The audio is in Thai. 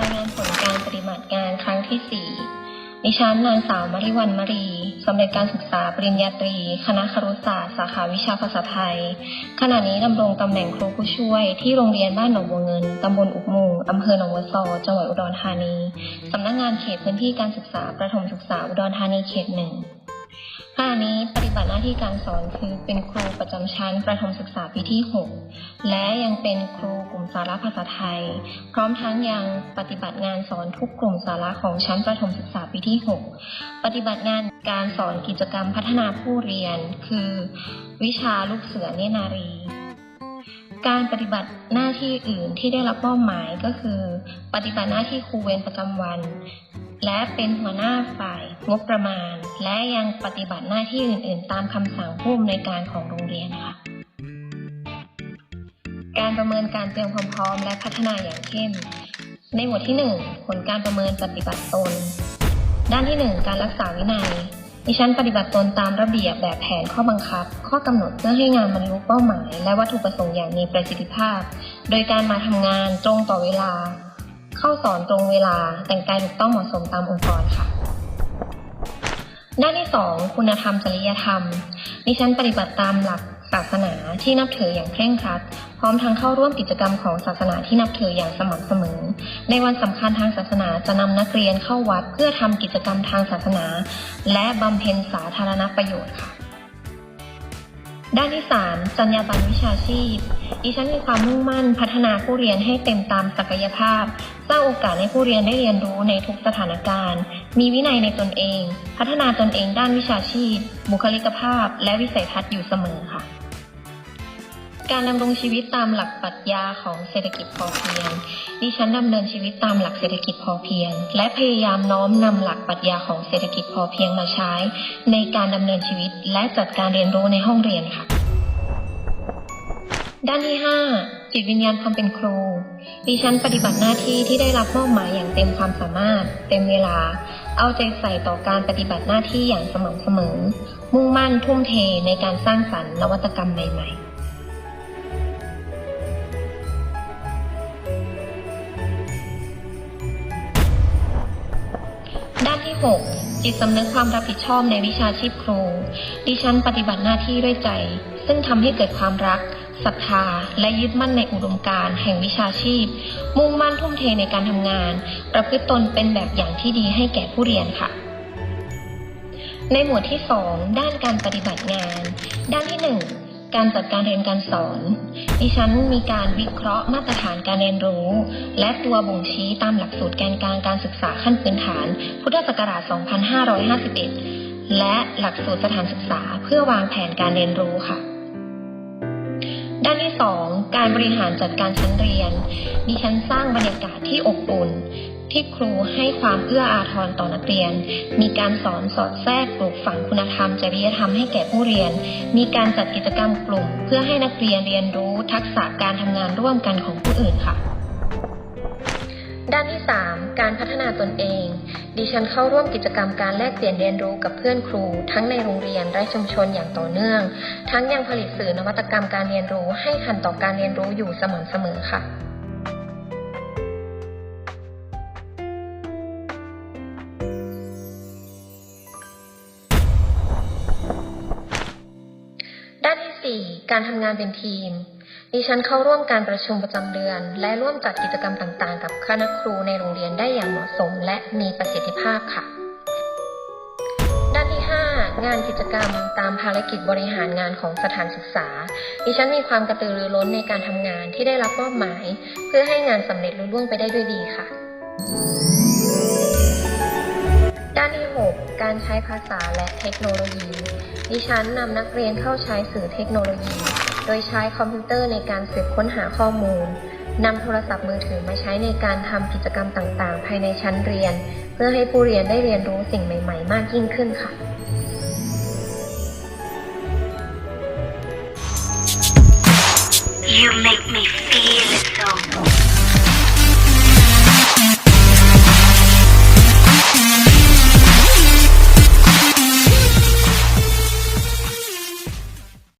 รายงานผลการปฏิบัติงานครั้งที่สี่ดิฉันนางสาวมริวันมรีสำเร็จการศึกษาปริญญาตรี คณะครุศาสตร์ สาขาวิชาภาษาไทย ขณะนี้ดำรงตำแหน่งครูผู้ช่วย ที่โรงเรียนบ้านหนองบัวเงิน ตำบลอุกมุงอำเภอหนองบัวซอ จังหวัดอุดรธานี สำนักงานเขตพื้นที่การศึกษาประถมศึกษาอุดรธานีเขตหนึ่ง ขณะนี้ปฏิบัติหน้าที่การสอนคือเป็นครูประจำชั้นประถมศึกษาปีที่ 6 และยังเป็นครูกลุ่มสาระภาษาไทย พร้อมทั้งยังปฏิบัติงานสอนทุกกลุ่มสาระของชั้นประถมศึกษาปีที่ 6 ปฏิบัติงานการสอนกิจกรรมพัฒนาผู้เรียน คือ วิชาลูกเสือเนนารีการปฏิบัติหน้าที่อื่นที่ได้รับมอบหมายก็คือ ปฏิบัติหน้าที่ครูเวรประจำวัน และเป็นหัวหน้าฝ่ายงบประมาณ และยังปฏิบัติหน้าที่อื่น ๆ ตามคำสั่งผู้อำนวยการของโรงเรียนค่ะ การประเมินการเตรียมความพร้อมและพัฒนาอย่างเข้ม ในหมวดที่ 1 ผลการประเมินปฏิบัติตน ด้านที่ 1 การรักษาวินัยดิฉันปฏิบัติตนตามระเบียบแบบแผนข้อบังคับ ข้อกำหนดเพื่อให้งานบรรลุเป้าหมาย และวัตถุประสงค์อย่างมีประสิทธิภาพ โดยการมาทำงานตรงต่อเวลา เข้าสอนตรงเวลาแต่งกายถูกต้องเหมาะสมตามองค์กรค่ะ ด้านที่ 2 คุณธรรมจริยธรรม ดิฉันปฏิบัติตามหลักศาสนาที่นับถืออย่างเคร่งครัด พร้อมทั้งเข้าร่วมกิจกรรมของศาสนาที่นับถืออย่างสม่ำเสมอ ในวันสำคัญทางศาสนาจะนำนักเรียนเข้าวัดเพื่อทำกิจกรรมทางศาสนา และบำเพ็ญสาธารณประโยชน์ค่ะ ด้านที่ 3 จรรยาบรรณวิชาชีพ ดิฉันมีความมุ่งมั่นพัฒนาผู้เรียนให้เต็มตามศักยภาพ สร้างโอกาสให้ผู้เรียนได้เรียนรู้ในทุกสถานการณ์ มีวินัยในตนเอง พัฒนาตนเองด้านวิชาชีพ บุคลิกภาพ และวิสัยทัศน์อยู่เสมอค่ะ การดำรงชีวิตตามหลักปรัชญาของเศรษฐกิจพอเพียง ดิฉันดำเนินชีวิตตามหลักเศรษฐกิจพอเพียง และพยายามน้อมนำหลักปรัชญาของเศรษฐกิจพอเพียงมาใช้ ในการดำเนินชีวิตและจัดการเรียนรู้ในห้องเรียนค่ะ ด้านที่ 5 จิตวิญญาณความเป็นครู ดิฉันปฏิบัติหน้าที่ที่ได้รับมอบหมายอย่างเต็มความสามารถ เต็มเวลา เอาใจใส่ต่อการปฏิบัติหน้าที่อย่างสม่ำเสมอ มุ่งมั่นทุ่มเทในการสร้างสรรค์นวัตกรรมใหม่ ๆ ด้านที่ 6 จิตสำนึกความรับผิดชอบในวิชาชีพครู ดิฉันปฏิบัติหน้าที่ด้วยใจ ซึ่งทำให้เกิดความรักศรัทธา และยึดมั่นในอุดมการณ์แห่งวิชาชีพ มุ่งมั่นทุ่มเทในการทำงาน ประพฤติตนเป็นแบบอย่างที่ดีให้แก่ผู้เรียนค่ะในหมวดที่ 2 ด้านการปฏิบัติงาน ด้านที่ 1 การจัดการเรียนการสอน ดิฉันมีการวิเคราะห์มาตรฐานการเรียนรู้ และตัวบ่งชี้ตามหลักสูตรแกนกลางการศึกษาขั้นพื้นฐาน พุทธศักราช 2551 และหลักสูตรสถานศึกษาเพื่อวางแผนการเรียนรู้ค่ะ ด้านที่ 2 การบริหารจัดการชั้นเรียน ดิฉันสร้างบรรยากาศที่อบอุ่น ที่ครูให้ความเอื้ออาทรต่อนักเรียน มีการสอนสอดแทรกปลูกฝังคุณธรรมจริยธรรมให้แก่ผู้เรียน มีการจัดกิจกรรมกลุ่ม เพื่อให้นักเรียนเรียนรู้ทักษะการทำงานร่วมกันของผู้อื่นค่ะ ด้านที่ 3 การพัฒนาตนเอง ดิฉันเข้าร่วมกิจกรรมการแลกเปลี่ยนเรียนรู้กับเพื่อนครู ทั้งในโรงเรียนและชุมชนอย่างต่อเนื่อง ทั้งยังผลิตสื่อนวัตกรรมการเรียนรู้ให้ทันต่อการเรียนรู้อยู่สม่ำเสมอค่ะ การทำงานเป็นทีม ดิฉันเข้าร่วมการประชุมประจำเดือน และร่วมจัดกิจกรรมต่างๆ กับคณะครูในโรงเรียนได้อย่างเหมาะสม และมีประสิทธิภาพค่ะ ด้านที่ 5 งานกิจกรรมตามภารกิจบริหารงานของสถานศึกษา ดิฉันมีความกระตือรือร้นในการทำงานที่ได้รับมอบหมาย เพื่อให้งานสำเร็จลุล่วงไปได้ด้วยดีค่ะ ด้านที่ 6 การใช้ภาษาและเทคโนโลยี ดิฉันนำนักเรียนเข้าใช้สื่อเทคโนโลยี โดยใช้คอมพิวเตอร์ในการสืบค้นหาข้อมูลนำโทรศัพท์มือถือมาใช้ในการทำกิจกรรมต่างๆ ภายในชั้นเรียน เพื่อให้ผู้เรียนได้เรียนรู้สิ่งใหม่ ๆ มากยิ่งขึ้นค่ะ